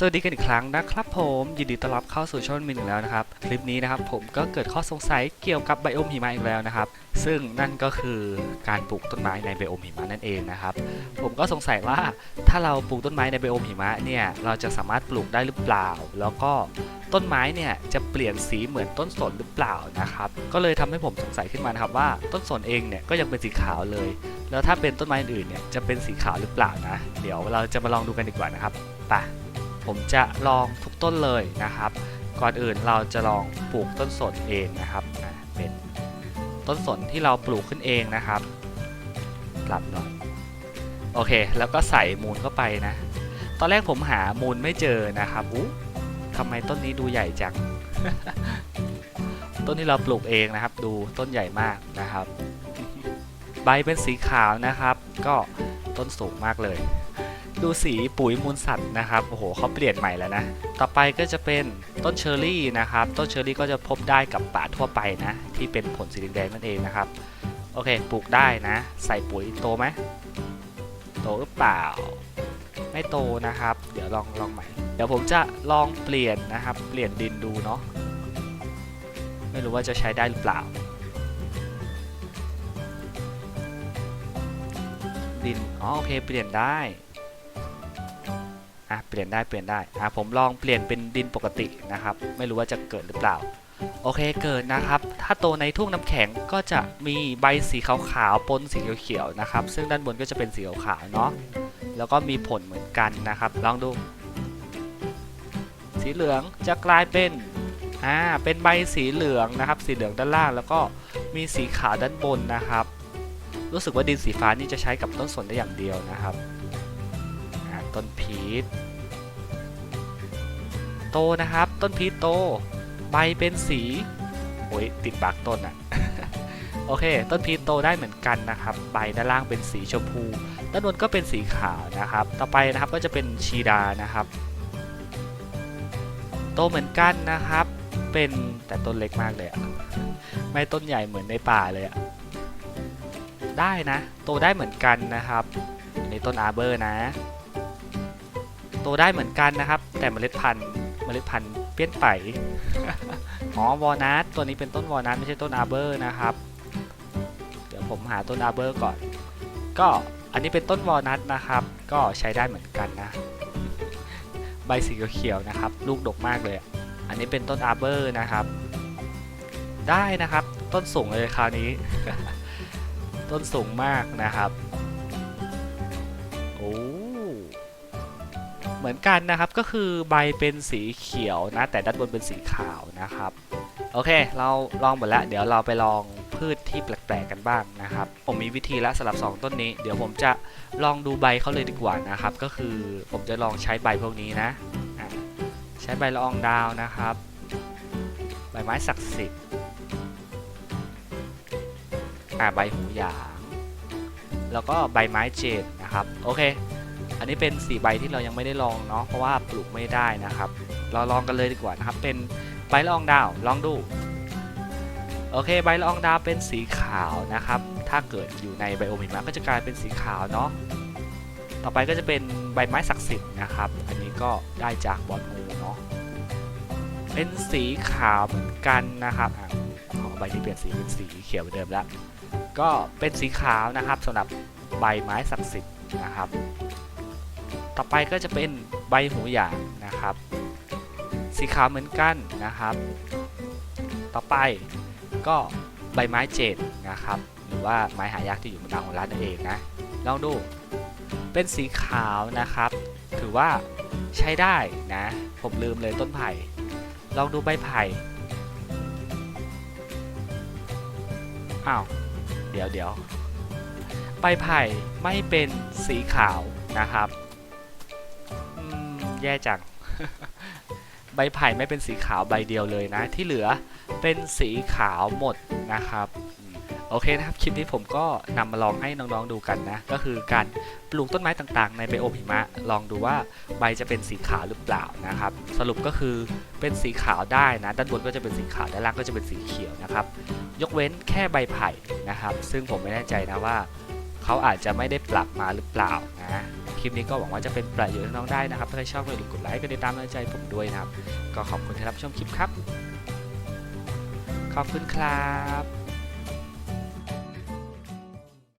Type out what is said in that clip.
สวัสดีกันอีกครั้งนะครับผมยินดีต้อนรับเข้าสู่ช่องมินอีกแล้วนะครับ คลิปนี้นะครับผมก็เกิดข้อสงสัยเกี่ยวกับไบโอมหิมะอีกแล้วนะครับ ซึ่งนั่นก็คือการปลูกต้นไม้ในไบโอมหิมะนั่นเองนะครับ ผมก็สงสัยว่าถ้าเราปลูกต้นไม้ในไบโอมหิมะเนี่ยเราจะสามารถปลูกได้หรือเปล่า แล้วก็ต้นไม้เนี่ยจะเปลี่ยนสีเหมือนต้นสนหรือเปล่านะครับก็เลยทำให้ผมสงสัยขึ้นมานะครับว่าต้นสนเองเนี่ยก็ยังเป็นสีขาวเลย แล้วถ้าเป็นต้นไม้อื่นเนี่ยจะเป็นสีขาวหรือเปล่านะ เดี๋ยวเราจะมาลองดูกันดีกว่านะครับไป ผมจะลองทุกต้นเลยนะครับ ก่อนอื่นเราจะลองปลูกต้นสนเองนะครับเป็นต้นสนที่เราปลูกขึ้นเองนะครับกลับหน่อยโอเค แล้วก็ใส่มูลเข้าไปนะ ตอนแรกผมหามูลไม่เจอนะครับอู้ทำไมต้นนี้ดูใหญ่จัง ต้นที่เราปลูกเองนะครับ ดูต้นใหญ่มากนะครับ ใบเป็นสีขาวนะครับ ก็ต้นสูงมากเลย ดูสีปุ๋ยมูลสัตว์นะครับโอ้โหเขาเปลี่ยนใหม่แล้วนะ ต่อไปก็จะเป็นต้นเชอร์รี่นะครับ ต้นเชอร์รี่ก็จะพบได้กับป่าทั่วไปนะ ที่เป็นผลสีแดงนั่นเองนะครับ โอเคปลูกได้นะ ใส่ปุ๋ยโตไหมโตหรือเปล่า ไม่โตนะครับ เดี๋ยวลองลองใหม่ เดี๋ยวผมจะลองเปลี่ยนนะครับ เปลี่ยนดินดูเนาะไม่รู้ว่าจะใช้ได้หรือเปล่า ดินอ๋อโอเคเปลี่ยนได้ อะเปลี่ยนได้เปลี่ยนได้อะผมลองเปลี่ยนเป็นดินปกตินะครับ ไม่รู้ว่าจะเกิดหรือเปล่า โอเคเกิดนะครับ ถ้าโตในทุ่งน้ำแข็งก็จะมีใบสีขาวๆปนสีเขียวๆนะครับ ซึ่งด้านบนก็จะเป็นสีขาวๆเนาะแล้วก็มีผลเหมือนกันนะครับ ลองดู สีเหลืองจะกลายเป็นอ่าเป็นใบสีเหลืองนะครับ สีเหลืองด้านล่าง แล้วก็มีสีขาวด้านบนนะครับ รู้สึกว่าดินสีฟ้านี่จะใช้กับต้นสนได้อย่างเดียวนะครับ ต้นพีชโตนะครับ ต้นพีชโต ใบเป็นสีโอ้ยติดบักต้นอะโอเค ต้นพีชโตได้เหมือนกันนะครับ ใบด้านล่างเป็นสีชมพู ด้านบนก็เป็นสีขาวนะครับ ต่อไปนะครับก็จะเป็นชีดานะครับ โตเหมือนกันนะครับ เป็นแต่ต้นเล็กมากเลยอะไม่ต้นใหญ่เหมือนในป่าเลยอะได้นะ โตได้เหมือนกันนะครับ ในต้นอาร์เบอร์นะ ตได้เหมือนกันนะครับ แต่เมล็ดพันธุ์เมล็ดพันธุ์เปลี่ยนไปอ๋อวอลนัทตัวนี้เป็นต้นวอลนัทไม่ใช่ต้นอาร์เบอร์นะครับ เดี๋ยวผมหาต้นอาร์เบอร์ก่อน ก็อันนี้เป็นต้นวอลนัทนะครับ ก็ใช้ได้เหมือนกันนะ ใบสีเขียวๆนะครับ ลูกดกมากเลย อันนี้เป็นต้นอาร์เบอร์นะครับ ได้นะครับ ต้นสูงเลยคราวนี้ ต้นสูงมากนะครับ โอ้ เหมือนกันนะครับก็คือใบเป็นสีเขียวนะ แต่ด้านบนเป็นสีขาวนะครับ โอเค เราลองหมดแล้ว เดี๋ยวเราไปลองพืชที่แปลกๆกันบ้างนะครับ ผมมีวิธีละสำหรับ 2 ต้นนี้ เดี๋ยวผมจะลองดูใบเขาเลยดีกว่านะครับ ก็คือผมจะลองใช้ใบพวกนี้นะใช้ใบละอองดาวนะครับ ใบไม้ศักดิ์สิทธิ์อ่าใบหูหยาง แล้วก็ใบไม้เจดนะครับ โอเค อันนี้เป็นสีใบที่เรายังไม่ได้ลองเนาะเพราะว่าปลูกไม่ได้นะครับ เราลองกันเลยดีกว่านะครับ เป็นใบละอองดาวลองดูโอเคใบละอองดาวเป็นสีขาวนะครับ ถ้าเกิดอยู่ในไบโอมิมะก็จะกลายเป็นสีขาวเนาะต่อไปก็จะเป็นใบไม้ศักดิ์สิทธิ์นะครับ อันนี้ก็ได้จากบอลงูเนาะเป็นสีขาวเหมือนกันนะครับของใบที่เปลี่ยนสีเป็นสีเขียวเหมือนเดิมแล้วก็เป็นสีขาวนะครับสำหรับใบไม้ศักดิ์สิทธิ์นะครับ ต่อไปก็จะเป็นใบหูหยางนะครับ สีขาวเหมือนกันนะครับ ต่อไปก็ใบไม้เจดนะครับ หรือว่าไม้หายากที่อยู่บนดาวของร้านนั่นเองนะลองดูเป็นสีขาวนะครับ ถือว่าใช้ได้นะ ผมลืมเลยต้นไผ่ลองดูใบไผ่อ้าวเดี๋ยวเดี๋ยวใบไผ่ไม่เป็นสีขาวนะครับ แย่จัง ใบไผ่ไม่เป็นสีขาวใบเดียวเลยนะ ที่เหลือเป็นสีขาวหมดนะครับโอเคนะครับคลิปนี้ผมก็นำมาลองให้น้องๆดูกันนะ ก็คือการปลูกต้นไม้ต่างๆ ในไบโอมหิมะ ลองดูว่าใบจะเป็นสีขาวหรือเปล่านะครับ สรุปก็คือเป็นสีขาวได้นะ ด้านบนก็จะเป็นสีขาวด้านล่างก็จะเป็นสีเขียวนะครับ ยกเว้นแค่ใบไผ่นะครับ ซึ่งผมไม่แน่ใจนะว่า เขาอาจจะไม่ได้ปรับมาหรือเปล่านะคลิปนี้ก็หวังว่าจะเป็นประโยชน์น้องๆได้นะครับถ้าใครชอบก็อย่าลืมกดไลค์กดติดตามกำลังใจผมด้วยนะครับ ก็ขอบคุณที่รับชมคลิปครับ ขอบคุณครับ